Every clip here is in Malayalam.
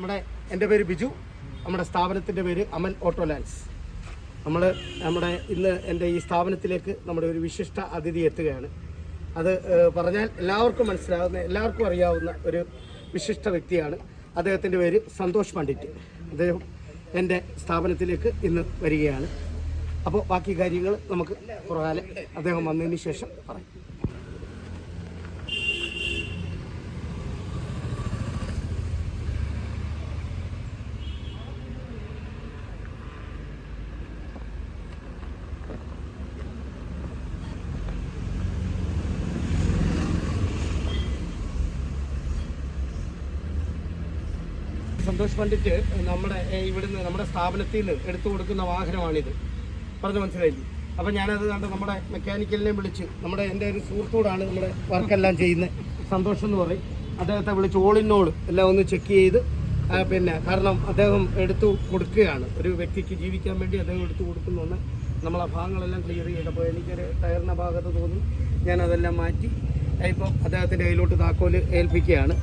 നമ്മുടെ എന്റെ പേര് ബിജു. നമ്മുടെ സ്ഥാപനത്തിന്റെ പേര് അമൽ ഓട്ടോ ലാൻസ് നമ്മൾ നമ്മുടെ ഇന്ന് എന്റെ ഈ സ്ഥാപനത്തിലേക്ക് നമ്മുടെ ഒരു വിശിഷ്ട അതിഥി എത്തുകയാണ്. അത് പറഞ്ഞാൽ എല്ലാവർക്കും മനസ്സിലാവുന്ന എല്ലാവർക്കും അറിയാവുന്ന ഒരു വിശിഷ്ട വ്യക്തിയാണ്. അദ്ദേഹത്തിന്റെ പേര് സന്തോഷ് പണ്ഡിറ്റ്. അദ്ദേഹം എന്റെ സ്ഥാപനത്തിലേക്ക് ഇന്ന് വരികയാണ്. അപ്പോൾ ബാക്കി കാര്യങ്ങൾ നമുക്ക് കുറവാലെ അദ്ദേഹം വന്നതിന് ശേഷം പറയാം. സന്തോഷ് പണ്ഡിറ്റ് നമ്മുടെ ഇവിടുന്ന് നമ്മുടെ സ്ഥാപനത്തിൽ നിന്ന് എടുത്തു കൊടുക്കുന്ന വാഹനമാണിത്. പറഞ്ഞു മനസ്സിലായി അപ്പം ഞാനത് കണ്ട് നമ്മുടെ മെക്കാനിക്കലിനെ വിളിച്ച് നമ്മുടെ എന്റെ ഒരു സുഹൃത്തോടാണ് നമ്മുടെ വർക്കെല്ലാം ചെയ്യുന്നത് സന്തോഷം എന്ന് പറയും. അദ്ദേഹത്തെ വിളിച്ച് ഓളിനോട് എല്ലാം ഒന്ന് ചെക്ക് ചെയ്ത് പിന്നെ കാരണം അദ്ദേഹം എടുത്തു കൊടുക്കുകയാണ്. ഒരു വ്യക്തിക്ക് ജീവിക്കാൻ വേണ്ടി അദ്ദേഹം എടുത്തു കൊടുക്കുന്നൊന്ന് നമ്മൾ ആ ഭാഗങ്ങളെല്ലാം ക്ലിയർ ചെയ്തപ്പോൾ എനിക്കൊരു ടയറിന്റെ ഭാഗത്ത് തോന്നി. ഞാനതെല്ലാം മാറ്റി ഇപ്പോൾ അദ്ദേഹത്തിന്റെ കയ്യിലോട്ട് താക്കോൽ ഏൽപ്പിക്കുകയാണ്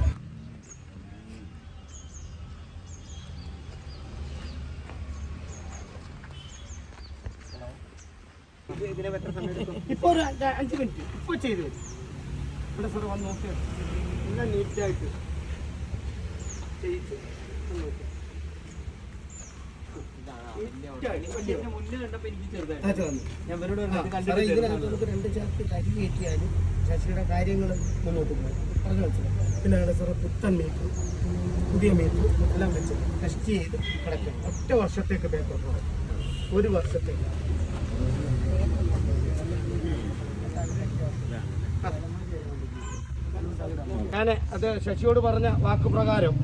ഇപ്പോൾ ഒരു അഞ്ച് മിനിറ്റ്. ഇപ്പോൾ ചെയ്ത് വരും ഇവിടെ സാറ് വന്ന് നോക്കിയാൽ എല്ലാം നീറ്റായിട്ട് നോക്ക്. രണ്ട് കരി കയറ്റിയാലും ശശിയുടെ കാര്യങ്ങൾ മുന്നോട്ട് പോകും. പറഞ്ഞു മനസ്സിലായി പിന്നെ സാറ് പുത്തൻ മീറ്റർ പുതിയ മീറ്റർ എല്ലാം വെച്ച് ടെസ്റ്റ് ചെയ്ത് കിടക്കണം. ഒറ്റ വർഷത്തേക്ക് പേപ്പർ പോകും ഒരു വർഷത്തേക്ക്. ഞാൻ അത് ശശിയോട് പറഞ്ഞ വാക്ക് പ്രകാരം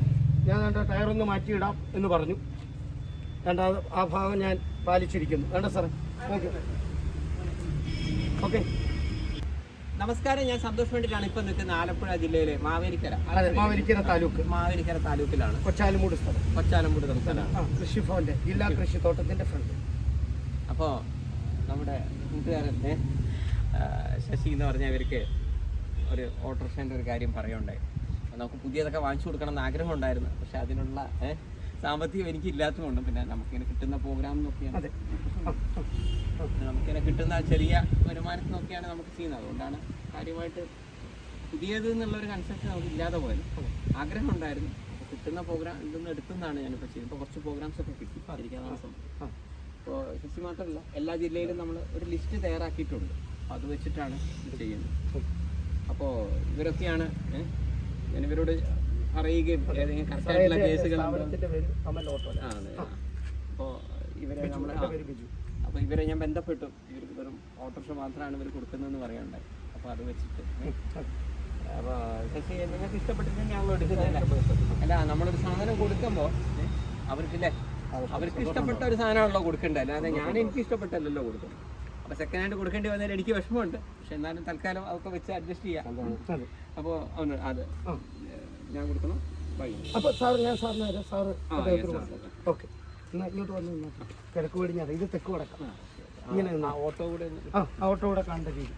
ഞാൻ എന്റെ ടയറൊന്ന് മാറ്റിയിടാം എന്ന് പറഞ്ഞു. രണ്ടാമത് ആ ഭാഗം ഞാൻ പാലിച്ചിരിക്കുന്നു. വേണ്ട സാറേ. ഓക്കെ. ഓക്കെ. നമസ്കാരം. ഞാൻ സന്തോഷ് വേണ്ടിയിട്ടാണ് ഇപ്പം നിൽക്കുന്ന ആലപ്പുഴ ജില്ലയിലെ മാവേലിക്കര മാവേലിക്കര താലൂക്ക്. മാവേലിക്കര താലൂക്കിലാണ്. കൊച്ചാലുമൂട് സ്ഥലം. കൊച്ചാലമൂട് സ്ഥലമാണ് കൃഷിഭവന്റെ ജില്ലാ കൃഷിത്തോട്ടത്തിന്റെ ഫ്രണ്ട്. അപ്പോൾ നമ്മുടെ കൂട്ടുകാരൻ ശശി എന്ന് പറഞ്ഞ ഇവർക്ക് ഒരു ഓട്ടോറിക്ഷന്റെ ഒരു കാര്യം പറയുണ്ടായി അപ്പോൾ നമുക്ക് പുതിയതൊക്കെ വാങ്ങിച്ചു കൊടുക്കണം എന്ന് ആഗ്രഹം ഉണ്ടായിരുന്നു പക്ഷെ അതിനുള്ള സാമ്പത്തികം എനിക്ക് ഇല്ലാത്തതുകൊണ്ട് പിന്നെ നമുക്കിങ്ങനെ കിട്ടുന്ന പ്രോഗ്രാം നോക്കിയാണ്. നമുക്കിങ്ങനെ കിട്ടുന്ന ചെറിയ വരുമാനത്തിൽ നോക്കിയാണ് നമുക്ക് ചെയ്യുന്നത്. അതുകൊണ്ടാണ് കാര്യമായിട്ട് പുതിയത് എന്നുള്ളൊരു കൺസെപ്റ്റ് നമുക്ക് ഇല്ലാതെ പോയത്. ആഗ്രഹം ഉണ്ടായിരുന്നു കിട്ടുന്ന പ്രോഗ്രാം ഇതൊന്നും എടുത്തെന്നാണ് ഞാനിപ്പോൾ ചെയ്യുന്നത് ഇപ്പോൾ കുറച്ച് പ്രോഗ്രാംസ് ഒക്കെ കിട്ടി. ഇരിക്കാൻ ആ. ഇപ്പോൾ കൃഷി മാത്രമല്ല എല്ലാ ജില്ലയിലും നമ്മൾ ഒരു ലിസ്റ്റ് തയ്യാറാക്കിയിട്ടുണ്ട്. അത് വെച്ചിട്ടാണ് ഇത് ചെയ്യുന്നത്. അപ്പോൾ ഇവരൊക്കെയാണ് ഞാൻ ഇവരോട് അറിയുകയും ഏതെങ്കിലും കറക്റ്റായിട്ടുള്ള കേസുകൾ അപ്പോൾ ഇവരെ നമ്മൾ അപ്പൊ അപ്പോൾ ഇവരെ ഞാൻ ബന്ധപ്പെട്ടു. ഇവർക്ക് വെറും ഓട്ടോറിക്ഷ മാത്രമാണ് ഇവർ കൊടുക്കുന്നതെന്ന് പറയണ്ടേ അപ്പോൾ അത് വെച്ചിട്ട് അപ്പോൾ ശശി നിങ്ങൾക്ക് ഇഷ്ടപ്പെട്ടിട്ട് ഞങ്ങൾ എടുക്കുന്നില്ല അല്ല? നമ്മളൊരു സാധനം കൊടുക്കുമ്പോൾ അവർക്കില്ലേ? അവർക്ക് ഇഷ്ടപ്പെട്ട ഒരു സാധനമാണല്ലോ കൊടുക്കേണ്ടത്. അല്ലാതെ ഞാൻ എനിക്ക് ഇഷ്ടപ്പെട്ടല്ലല്ലോ കൊടുക്കുന്നത്. അപ്പോൾ സെക്കൻഡ് ഹാൻഡ് കൊടുക്കേണ്ടി വന്നതിൽ എനിക്ക് വിഷമമുണ്ട്. പക്ഷെ എന്നാലും തൽക്കാലം അതൊക്കെ വെച്ച് അഡ്ജസ്റ്റ് ചെയ്യാം. അപ്പൊ അപ്പോൾ ഒന്ന് അത്. ഞാൻ കൊടുക്കണം ബൈ അപ്പൊ സാർ ഞാൻ സാറിന് തരാം. Sir okay. എന്നാ ഇങ്ങോട്ട് വന്ന് നിന്നോട്ടെ. കിഴക്ക് പടിഞ്ഞാറ് ഇത് തെക്ക് വടക്കാം ഇങ്ങനെ ഓട്ടോ കൂടെ ആ ഓട്ടോ കൂടെ കാണേണ്ട രീതി.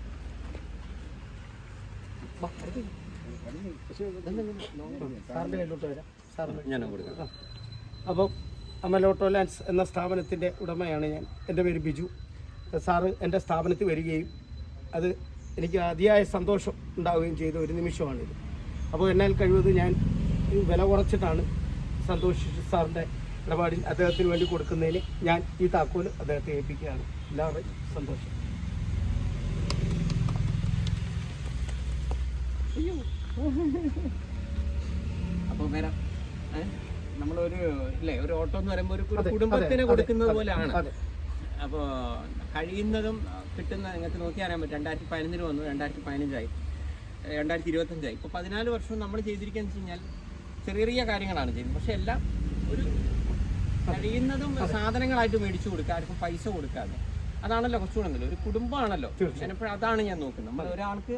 സാറിന്റെ കയ്യിലോട്ട് വരാം. സാറിന് ഞാൻ കൊടുക്കാം അപ്പം അമൽ ഓട്ടോ ലാൻസ് എന്ന സ്ഥാപനത്തിന്റെ ഉടമയാണ് ഞാൻ. എന്റെ പേര് ബിജു. സാറ് എന്റെ സ്ഥാപനത്തിൽ വരികയും അത് എനിക്ക് അതിയായ സന്തോഷം ഉണ്ടാവുകയും ചെയ്ത ഒരു നിമിഷമാണിത്. അപ്പോൾ എന്നാൽ കഴിവത് ഞാൻ വില കുറച്ചിട്ടാണ് സന്തോഷിച്ച് സാറിന്റെ ഇടപാടിൽ അദ്ദേഹത്തിന് വേണ്ടി കൊടുക്കുന്നതിന് ഞാൻ ഈ താക്കോൽ അദ്ദേഹത്തെ ഏൽപ്പിക്കുകയാണ്. എല്ലാവരുടെയും സന്തോഷം. അപ്പോൾ വരാം? നമ്മളൊരു ഇല്ലേ ഒരു ഓട്ടോ എന്ന് പറയുമ്പോൾ ഒരു കുടുംബത്തിന് കൊടുക്കുന്നത് പോലെയാണ്. അതെ. അപ്പോൾ കഴിയുന്നതും കിട്ടുന്ന നിങ്ങൾക്ക് നോക്കി അറിയാൻ പറ്റും. രണ്ടായിരത്തി പതിനഞ്ചിന് വന്നു രണ്ടായിരത്തി പതിനഞ്ചായി രണ്ടായിരത്തി ഇരുപത്തഞ്ചായി ഇപ്പോൾ പതിനാല് വർഷം നമ്മൾ ചെയ്തിരിക്കുകയെന്ന് വെച്ച് കഴിഞ്ഞാൽ ചെറിയ ചെറിയ കാര്യങ്ങളാണ് ചെയ്യുന്നത്. പക്ഷെ എല്ലാം ഒരു കഴിയുന്നതും സാധനങ്ങളായിട്ട് മേടിച്ചു കൊടുക്കുക ആർക്കും പൈസ കൊടുക്കാതെ. അതാണല്ലോ കുറച്ചുകൂടെ നല്ലത് ഒരു കുടുംബമാണല്ലോ. ഞാനിപ്പോഴും അതാണ് ഞാൻ നോക്കുന്നത്. നമ്മൾ ഒരാൾക്ക്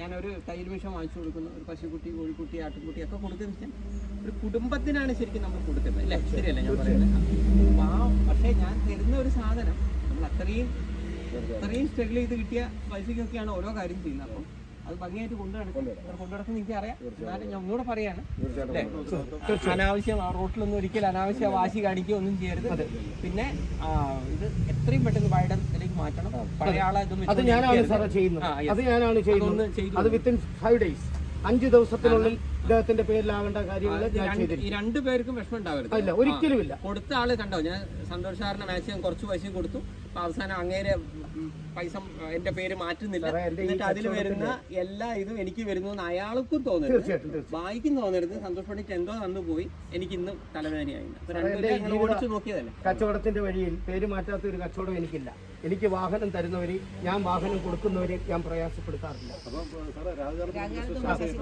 ഞാനൊരു തയ്യൽ മിഷം വാങ്ങിച്ചു കൊടുക്കുന്നു. ഒരു പശുക്കുട്ടി കോഴിക്കുട്ടി ആട്ടുംകുട്ടി ഒക്കെ കൊടുക്കുന്ന വെച്ചാൽ ഒരു കുടുംബത്തിനാണ് ശരിക്കും നമ്മൾ കൊടുക്കുന്നത്. അല്ലേ? ശരിയല്ല ഞാൻ പറയുന്നത്? ആ പക്ഷേ ഞാൻ തരുന്ന ഒരു സാധനം നമ്മൾ അത്രയും അത്രയും സ്ട്രഗിൾ ചെയ്ത് കിട്ടിയ പൈസയ്ക്കൊക്കെയാണ് ഓരോ കാര്യം ചെയ്യുന്നത്. അപ്പം അത് ഭംഗിയായിട്ട് കൊണ്ടുനടക്കും കൊണ്ടുനടക്കും എനിക്ക് അറിയാം എന്നാലും ഞാൻ ഒന്നുകൂടെ പറയാണ്? അനാവശ്യം റോട്ടിലൊന്നും ഒരിക്കലും അനാവശ്യ വാശി കാണിക്കുക ഒന്നും ചെയ്യരുത്. പിന്നെ ഇത് എത്രയും പെട്ടെന്ന് ബൈഡനിലേക്ക് മാറ്റണം. പഴയ ആളെ അത് ഞാനാണ് സാറേ ചെയ്യുന്നത്. അത് ഞാനാണ് ചെയ്യുന്നത്. അത് വിത്തിൻ ഫൈവ് ഡേയ്സ് അഞ്ച് ദിവസത്തിനുള്ളിൽ ഇദ്ദേഹത്തിന്റെ പേരിലാവേണ്ട കാര്യങ്ങൾ ഞാൻ രണ്ട് പേർക്കും വിഷമം ഉണ്ടാവരുത്. അല്ല ഒരിക്കലും ഇല്ല കൊടുത്ത ആൾ കണ്ടോ ഞാൻ സന്തോഷ് സാറിന്റെ ഞാൻ കുറച്ച് പൈസയും കൊടുത്തു. അപ്പൊ അവസാനം അങ്ങേരെ പൈസ എന്റെ പേര് മാറ്റുന്നില്ല. എന്നിട്ട് അതിൽ വരുന്ന എല്ലാ ഇതും എനിക്ക് വരുന്നു എന്ന് അയാൾക്കും തോന്നരുത്. വായിക്കും തോന്നരുത്. സന്തോഷ് പണ്ഡിറ്റ് എന്തോ തന്നു പോയി. എനിക്ക് ഇന്ന് തലവേദനയായി. ഓടിച്ചു നോക്കിയതല്ലേ? കച്ചവടത്തിന്റെ വഴിയിൽ പേര് മാറ്റാത്ത ഒരു കച്ചവടം എനിക്കില്ല. എനിക്ക് വാഹനം തരുന്നവര് ഞാൻ വാഹനം കൊടുക്കുന്നവര് ഞാൻ പ്രയാസപ്പെടുത്താറില്ല.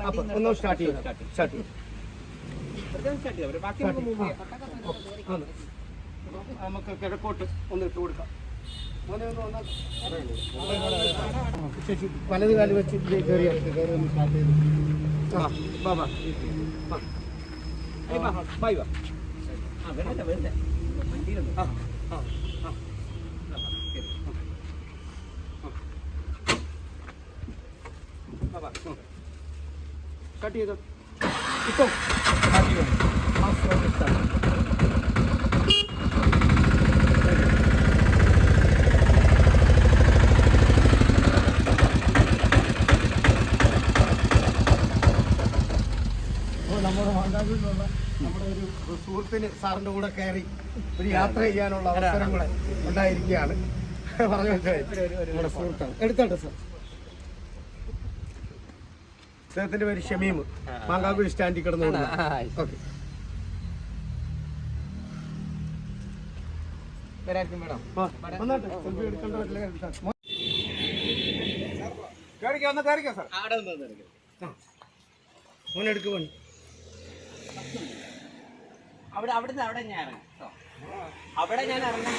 അപ്പൊ ഒന്ന് സ്റ്റാർട്ട് ചെയ്യാം സ്റ്റാർട്ട് ചെയ്യാം. നമുക്ക് കിഴക്കോട്ട് ഒന്ന് ഇട്ട് കൊടുക്കാം. വലത് കാൽ വെച്ച് കയറിയാ ആ ബാ ബാ വാ, വാ, വാ. ആ, വരണ്ട, വരണ്ട. വണ്ടിയിലുണ്ട്. ആ ആ ആ സ്റ്റാർട്ട് ചെയ്തോ ഇപ്പം സ്റ്റാർട്ട് ചെയ്തോ ആ സ്ലോട്ട് സ്റ്റാർട്ട് അപ്പോൾ നമ്മുടെ മാതാപിതാക്കളുള്ള നമ്മുടെ ഒരു സുഹൃത്തിന് സാറിന്റെ കൂടെ കയറി ഒരു യാത്ര ചെയ്യാനുള്ള അവസരം കൂടെ ഉണ്ടായിരിക്കുകയാണ്. പറഞ്ഞു മനസ്സിലായി? നമ്മുടെ സുഹൃത്താണ്. എടുത്തോട്ടെ സാർ. അദ്ദേഹത്തിന്റെ പേര് ഷമീം. മാങ്കാക്കുഴി സ്റ്റാൻഡിൽ കിടന്നുകൊണ്ട് ഓക്കെ. അവിടെ നിന്ന് എടുക്കും മോനെടുക്ക് പണി അവിടെ അവിടുന്ന് അവിടെ ഞാൻ ഇറങ്ങാം. അവിടെ ഞാൻ ഇറങ്ങാം